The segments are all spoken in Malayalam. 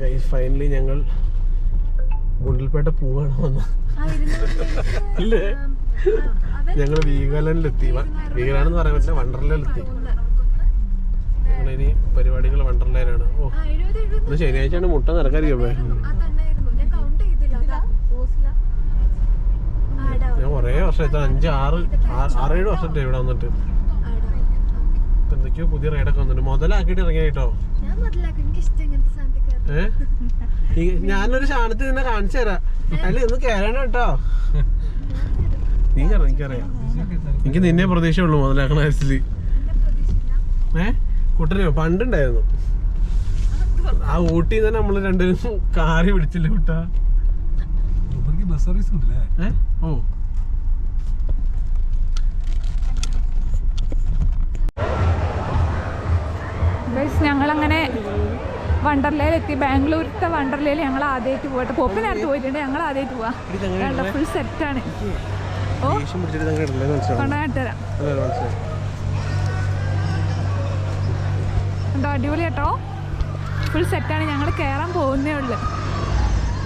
ഗൈസ് ഫൈനലി ഞങ്ങൾ ഗുണ്ടൽപേട്ട പോവാണ് വന്ന് അല്ലേ ഞങ്ങൾ വീഗാലാൻഡിലെത്തി. വീഗാലാൻഡ് എന്ന് പറയാൻ പറ്റില്ല വണ്ടർലയിലെത്തി ഞങ്ങളിനി പരിപാടികൾ വണ്ടർലയിലാണ് ഓ ഇന്ന് ശനിയാഴ്ചയാണ് മുട്ട നിറക്കാതിരിക്കും ഞാൻ കുറേ വർഷം എത്താൻ അഞ്ച് ആറ് ആറേഴ് വർഷം ഇവിടെ വന്നിട്ട്. എന്തൊക്കെയോ പുതിയ റൈഡൊക്കെ വന്നിട്ട് മുതലാക്കിയിട്ട് ഇറങ്ങിയ കേട്ടോ? ഞാനൊരു ഷാണത്തിൽ നിന്നെ കാണിച്ചു തരാം. അല്ല ഇന്ന് കയറണം കേട്ടോ. നീ കയറാം എനിക്കറിയാം. എനിക്ക് നിന്നെ പ്രതീക്ഷയുള്ളൂ മുതലാക്കണ കാര്യത്തിൽ. ഏ? കുട്ടനെയോ പണ്ടുണ്ടായിരുന്നു. ആ ഊട്ടി തന്നെ നമ്മൾ രണ്ടുപേരും കാറി പിടിച്ചില്ലേ കുട്ടാ? ബസ് സർവീസ് ഉണ്ടല്ലേ? ഓ വണ്ടർലയിൽ എത്തി ബാംഗ്ലൂരത്തെ വണ്ടർലയിൽ ഞങ്ങൾ ആദ്യമായിട്ട് പോയിട്ട് പോപ്പി നേരത്തെ പോയിട്ടുണ്ട്. ഞങ്ങൾ ആദ്യമായിട്ട് പോവാം. ഫുൾ സെറ്റാണ് ഓ. ദേഷ്യം പിടിച്ചിട്ട് അങ്ങനെ ഇടല്ലേ മനസ്സിലാവും കൊണ്ടായിട്ട് തരാം. അതെ മനസ്സിലായി. എന്താ അടിപൊളി കേട്ടോ. ഫുൾ സെറ്റാണ് ഞങ്ങൾ കയറാൻ പോകുന്നേ ഉള്ളു.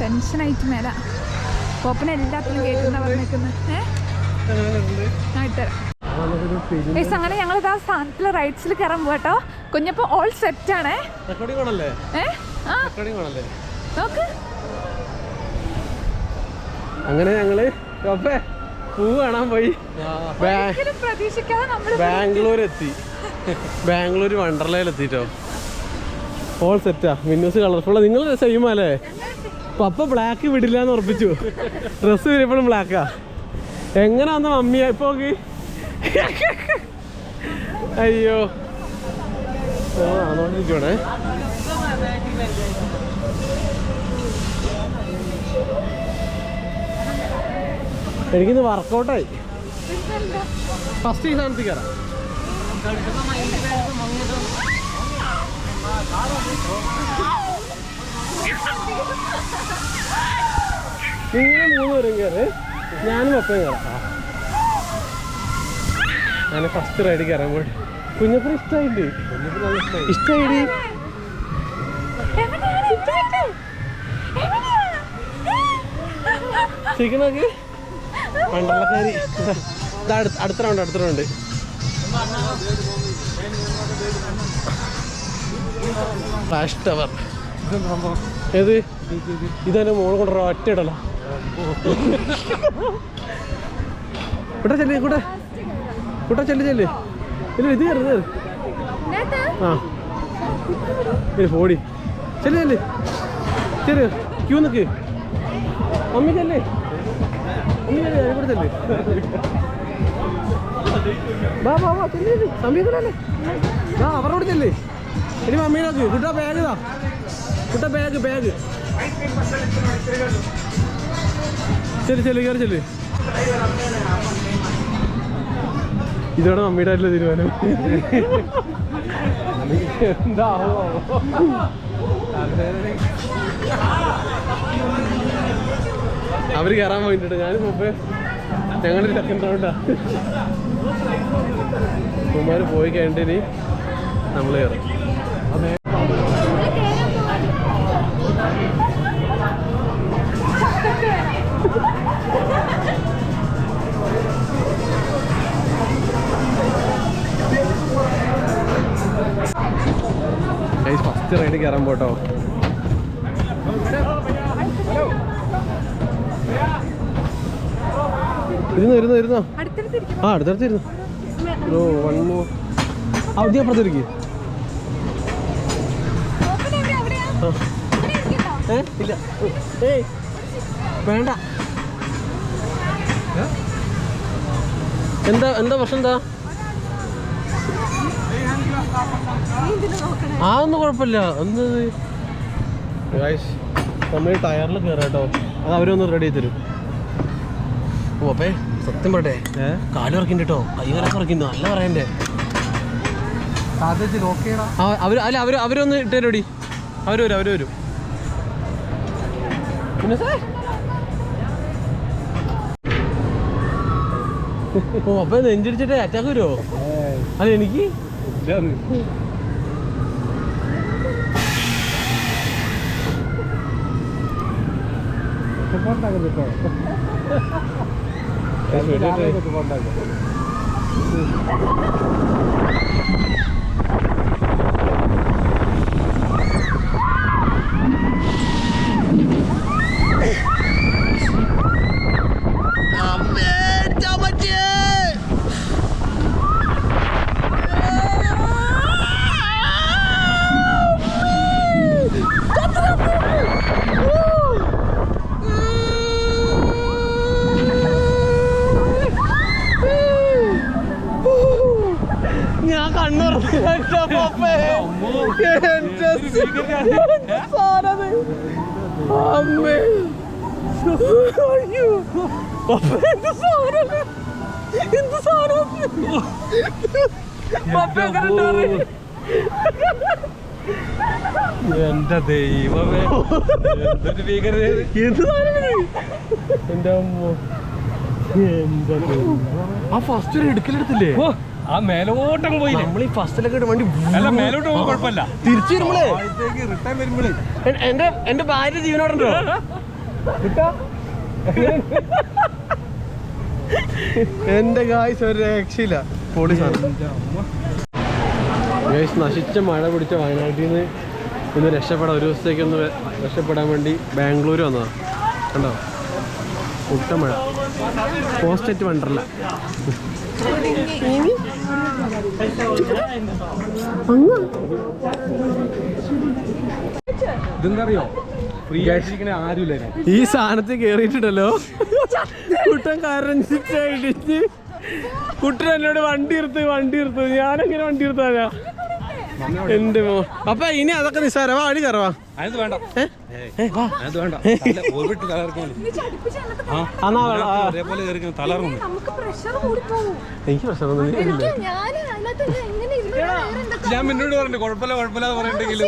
ടെൻഷനായിട്ട് മേല. പോപ്പിനെല്ലാത്തിനും എല്ലാത്തിലും കേൾക്കുന്ന പറഞ്ഞേക്കുന്നത് ഏഹ് ആയിട്ട് തരാം. ഗൈസ് അങ്ങനെ ഞങ്ങൾ ഇതാ സ്ഥാനത്തിൽ റൈറ്റ്സിൽ കയറാൻ പോട്ടോ കുഞ്ഞപ്പോ ഓൾ സെറ്റ് ആണേ. നോക്ക്. അങ്ങനെ ഞങ്ങൾ അപ്പേ പൂ കാണാൻ പോയി. ബാംഗ്ലൂർ എത്തി ബാംഗ്ലൂർ വണ്ടർലയിൽ എത്തിട്ടോ. ഓൾ സെറ്റാ മിന്നൂസ് കളർഫുള്ള നിങ്ങൾ സെയിം അല്ലേ? പപ്പ ബ്ലാക്ക് വിടില്ല എന്ന് ഉറപ്പിച്ചു. ഡ്രസ്സ് വരുമ്പോഴും ബ്ലാക്കാ എങ്ങനെ വന്ന മമ്മിയാ ഇപ്പൊ നോക്ക്. അയ്യോ. ആണോണ്ടിരിക്കണേ എനിക്കിന്ന് വർക്കൗട്ടായി ഫസ്റ്റ് ഈ സാധനത്തിൽ കയറാം നിങ്ങൾ മൂന്ന് പേരും കയറി ഞാനും ഒപ്പം കയറാം ഞാൻ ഫസ്റ്റ് റൈഡ് കയറാൻ പോയിട്ട് കുഞ്ഞപ്പന് ഇഷ്ടമായിട്ട് ഇഷ്ടമായി ശരിക്കും അടുത്ത റൗണ്ട് അടുത്ത റൗണ്ട് ഫ്ലാഷ് ടവർ ഏത്? ഇതെന്നെ മോൾ കൊണ്ടുവരാ ഒറ്റ ഇടല. കൂട്ടാ ചെല്ലേ കൂട്ടാ കൂട്ടാ ചെല്ലു ചെല്ലു. ഇല്ല ഇത് കയറി കയറി. ആ. ഇല്ല പോടി ചെല്ലു ചെല്ലു. ചെറു ക്യൂ നിക്ക്. അമ്മി ചെല്ലേ. അമ്മി ചെല്ലേ ഇവിടെ ചെല്ലേ. വാ വാ വാ ചെല്ലേ സമീപനല്ലേ വാ അവരോട് ചെല്ലേ. ഇനി മമ്മീനോക്ക് കുട്ടാ ബാഗ് താ കുട്ടാ ബാഗ് ബാഗ് ചെല്ലു ചെല്ലു കയറി ചെല്ലു. ഇതോടെ മമ്മിയുടെ ആയിട്ടുള്ള തീരുമാനം. എന്താവോ? അവർ കയറാൻ പോയിട്ടുണ്ട്. ഞാൻ മുമ്പേ ഞങ്ങളൊരു സെക്കൻഡ് റൗണ്ടാ ഉമ്മാര് പോയി കഴിഞ്ഞിട്ട് നമ്മൾ കയറും ഫസ്റ്റ് റൈഡ് കയറാൻ പോട്ടോ. ഇരുന്നോ ഇരുന്നോ ഇരുന്നോ. ആ അടുത്തടുത്ത് ഇരുന്നു. ഓ വൺ മോർ അവധി അപ്പുറത്തിരിക്കും. ഇല്ല. ഏയ് വേണ്ട. എന്താ എന്താ പ്രശ്നം എന്താ? ആ ഒന്നും കുഴപ്പമില്ല. എന്ത് നമ്മൾ ടയറിൽ കയറാം കേട്ടോ. അത് അവരൊന്ന് റെഡി ചെയ്ത് തരും. ഓ അപ്പേ സത്യം പറട്ടെ കാൽ ഉറക്കിണ്ട് കേട്ടോ. കൈ കാലൊക്കെ ഉറക്കിണ്ട് നല്ല പറയണ്ടേ. അവർ അല്ല അവർ അവരൊന്ന് ഇട്ടേരോടി അവർ വരും അവർ വരും. പിന്നെ സാർ ഓ അപ്പൊ നെഞ്ചിടിച്ചിട്ട് അറ്റാക്ക് വരുമോ അല്ല എനിക്ക്? じゃあね、うん。ハハハハ അമ്മേ അയ്യോ പപ്പ എന്ത് സാധനം എന്ത് സാധനം പപ്പ എങ്ങനെ ഉണ്ടാവും? എന്റെ ദൈവമേ. എന്തൊരു ഭീകരത. ഇത്. എന്ത് സാധനം എന്റെ അമ്മ. എന്താ ആ ഫസ്റ്റ് ഒരു എടുക്കലെടുത്തില്ലേ ആ മേലോട്ടം പോയില്ലേ? നമ്മൾ ഈ ഫസ്റ്റിലൊക്കെ വണ്ടി അല്ല മേലോട്ട് പോകുമ്പോൾ കുഴപ്പമില്ല. തിരിച്ചു വരുമ്പോളേ. റിട്ടേൺ വരുമ്പോളേ. എന്റെ എന്റെ ഭാര്യ ജീവനോടുണ്ടോ? കിട്ടാ? എന്റെ ഗായ്സ് ഒരു രക്ഷയില്ല. പോലീസാണ് ഗൈസ് നശിച്ച മഴ പിടിച്ച വയനാട്ടിൽ നിന്ന് ഒന്ന് രക്ഷപ്പെടാൻ ഒരു ദിവസത്തേക്ക് ഒന്ന് രക്ഷപ്പെടാൻ വേണ്ടി ബാംഗ്ലൂർ വന്നതാ. കണ്ടോ? കുട്ട മഴ. പോസ്റ്ററ്റ് വണ്ടർല. ഫ്രീ ഈ സാധനത്തിൽ കേറിയിട്ടുണ്ടല്ലോ. കുട്ടൻ കരഞ്ഞിട്ട് കുട്ടൻ എന്നോട് വണ്ടി എടുത്ത് വണ്ടി എടുത്ത് ഞാനെങ്ങനെ വണ്ടി എടുത്താനാ എന്റെ മോ അപ്പൊ ഇനി അതൊക്കെ നിസ്സാരവാ അടി കറവാ എനിക്ക് ഞാൻ മുന്നോട്ട് പറഞ്ഞു കുഴപ്പമില്ല കുഴപ്പമില്ല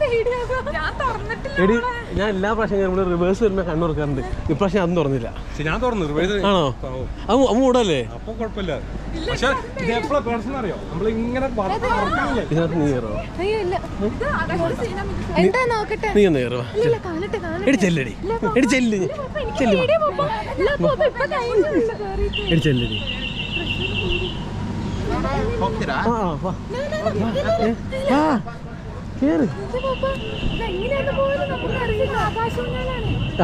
പേടിയാകും ഞാൻ തുറന്നിട്ടില്ല എടി ഞാൻ എല്ലാ പ്രാവശ്യം നമ്മൾ റിവേഴ്സ് വരുമ്പോ കണ്ണുറക്കാറുണ്ട് ഇപ്രാവശ്യം അതും തുറന്നില്ല. ഞാൻ തുറന്നു റിവേഴ്സ് ആണോ? അത് മൂടല്ലേ അപ്പൊ കുഴപ്പമില്ല. പക്ഷെ ഇത് എപ്പോഴാ പേഴ്സൺ അറിയോ നമ്മൾ ഇങ്ങനെ എന്താ നോക്കട്ടെ? നീ ഒന്ന് കയറുവാ. എടി ചെല്ലടി എടി. ചെല്ല്. എടി ചെല്ലടി.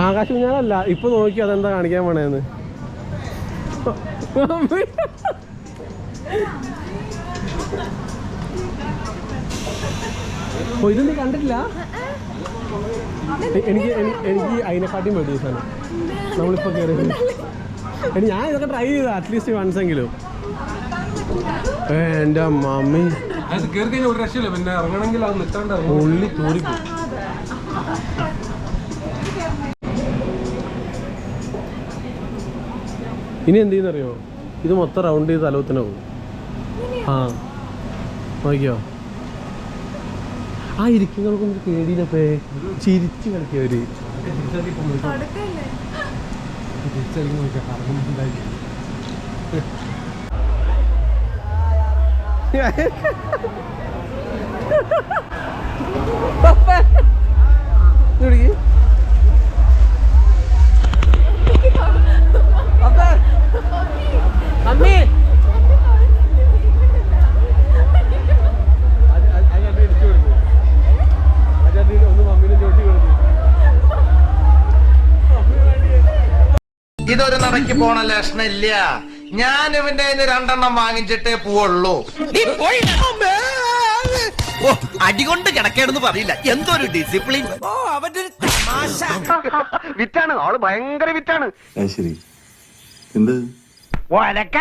ആകാശം ഞാനല്ല ഇപ്പൊ നോക്കി അതെന്താ കാണിക്കാൻ പോണേന്ന്? ഓ കണ്ടില്ല കണ്ടിട്ടില്ല? എനിക്ക് എനിക്ക് അതിനെക്കാട്ടിയും പേടി സാധനം. നമ്മളിപ്പോ കയറി എടി ഞാൻ ഇതൊക്കെ ട്രൈ ചെയ്ത അറ്റ്ലീസ്റ്റ് വൺസ് എങ്കിലും. എന്റെ മമ്മി പിന്നെ ഇറങ്ങണമെങ്കിൽ അത് നിൽക്കാണ്ട് ഉള്ളി തൂറിപ്പോയി ഇനി എന്ത് ചെയ്യുന്നറിയോ? ഇത് മൊത്തം റൗണ്ട് ചെയ്ത് തലവത്തിന് പോകും. ആ നോക്കിയോ ആ ഇരിക്കുന്നവർക്കൊന്നും പേടിയില്ലപ്പേ ചിരിച്ചു കളിക്കവര് അടുത്തല്ലേ? ഇതൊരു നടക്ക് പോണ ലക്ഷണില്ല. ഞാൻ ഇവന്റെ കയ്യിന്ന് രണ്ടെണ്ണം വാങ്ങിച്ചിട്ടേ പോവുള്ളൂ. ഓ അടികൊണ്ട് കിടക്കേടെന്ന് പറയില്ല എന്തൊരു ഡിസിപ്ലിൻ ഓ അവന്റെ വിറ്റാണ്. ആൾ ഭയങ്കര വിറ്റാണ്. ശരി. എന്ത്? ഒലക്ക.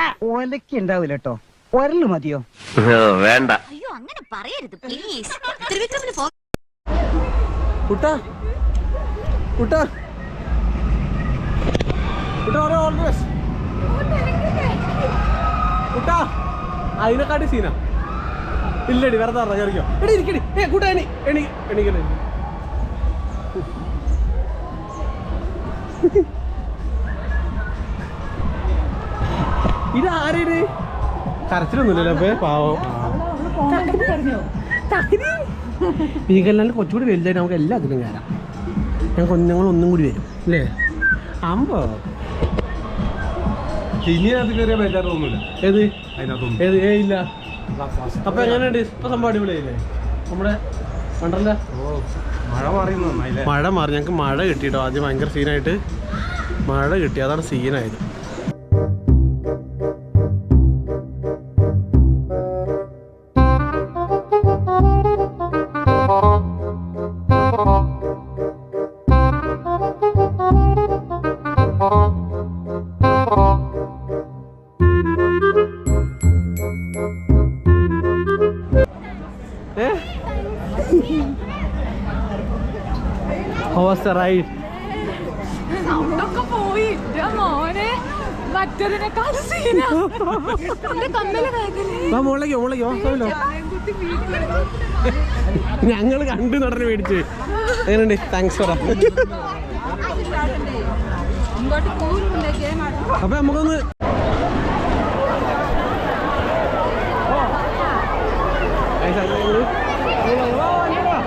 ഉണ്ടാവില്ല കേട്ടോ. ഒരൽ മതിയോ? വേണ്ട. അയ്യോ അങ്ങനെ പറയരുത് പ്ലീസ് കുട്ടാ. കുട്ടാ. കുട്ടാ കുട്ടാ അതിനെക്കാട്ടി സീന ഇല്ലടി വെറുതെ പറഞ്ഞ കയറിക്കോ എടി ഇരിക്കടി ഏ കൂട്ടാ എണി എണി എണീക്കണേ ഇത് ആരേത് കരച്ചിലൊന്നുമില്ലല്ലോ അപ്പേ പാവം. കുറച്ചുകൂടി വലുതായിട്ട് നമുക്ക് എല്ലാത്തിനും കയറാം ഞങ്ങൾക്ക് കുഞ്ഞുങ്ങൾ ഒന്നും കൂടി വരും അല്ലേ? അമ്പോ? ഇനി അത് കയറിയ ബേജാറ് തോന്നൂല ഏത്? അതിനകത്തൊന്നും. ഏത്? ഏ ഇല്ല. അപ്പൊ എങ്ങനെയുണ്ട്? ഇപ്പൊ സംഭവം അടിപൊളിയായില്ലേ? നമ്മുടെ വണ്ടർല ഓ മഴ നന്നായില്ലേ? മഴ മാറി. ഞങ്ങൾക്ക് മഴ കിട്ടിട്ടോ ആദ്യം ഭയങ്കര സീനായിട്ട് മഴ കിട്ടി. അതാണ് സീനായത് സൗണ്ടൊക്കെ പോയി മോനെ. സീനാ ഞങ്ങൾ കണ്ടു നടന്ന് മേടിച്ച്. അങ്ങനെ താങ്ക്സ് പറ അപ്പൊ നമുക്കൊന്ന് Guys, അത് ഞങ്ങൾ വാ, വാ, ഇങ്ങോട്ട് വാ.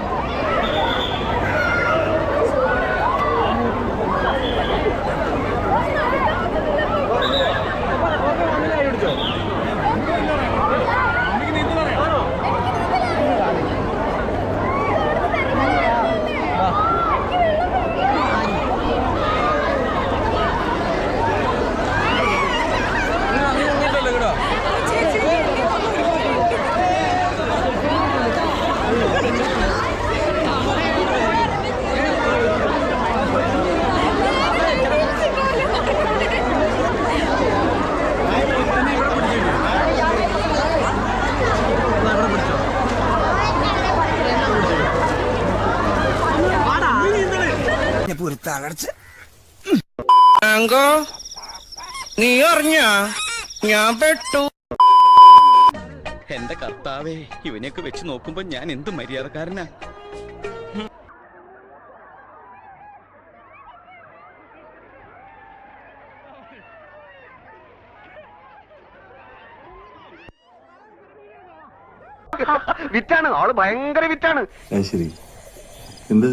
നീ അറിഞ്ഞ ഞാൻ പെട്ടു. എന്റെ കർത്താവേ ഇവനെയൊക്കെ വെച്ച് നോക്കുമ്പോ ഞാൻ എന്ത് മര്യാദക്കാരനാ? വിറ്റാണ്. ആൾ ഭയങ്കര വിറ്റാണ്. ശരി. എന്ത്?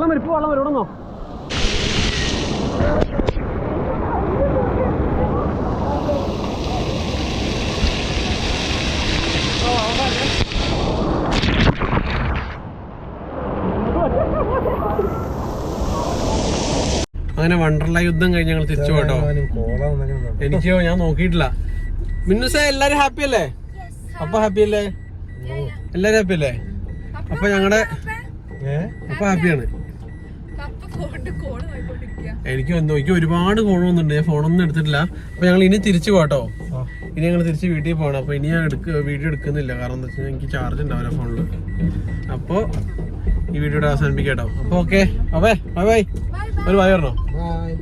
വെള്ളം വരും. ഇപ്പൊ വെള്ളം വരും. അങ്ങനെ വണ്ടർല യുദ്ധം കഴിഞ്ഞ് ഞങ്ങൾ തിരിച്ചു പോട്ടോ എനിക്കോ ഞാൻ നോക്കിയിട്ടില്ല. മിന്നുസ എല്ലാരും ഹാപ്പി അല്ലേ? അപ്പൊ ഹാപ്പി അല്ലേ? എല്ലാരും ഹാപ്പി അല്ലേ? അപ്പൊ ഞങ്ങളുടെ ഏഹ് അപ്പൊ ഹാപ്പിയാണ് എനിക്ക് എന്തോ എനിക്ക് ഒരുപാട് കോൾ വന്നിട്ടുണ്ട്. ഞാൻ ഫോണൊന്നും എടുത്തിട്ടില്ല. അപ്പൊ ഞങ്ങൾ ഇനി തിരിച്ചു പോട്ടോ ഇനി ഞങ്ങൾ തിരിച്ച് വീട്ടിൽ പോകണം അപ്പൊ ഇനി ഞാൻ എടുക്ക വീഡിയോ എടുക്കുന്നില്ല. കാരണം എന്താ വെച്ചാൽ എനിക്ക് ചാർജ് ഉണ്ടാവില്ല ഫോണിൽ അപ്പോ ഈ വീഡിയോ അവസാനിപ്പിക്കാം കേട്ടോ അപ്പൊ ഓക്കെ അപ്പേ ബൈ ബൈ ഒരു ബൈ പറഞ്ഞോ? ബൈ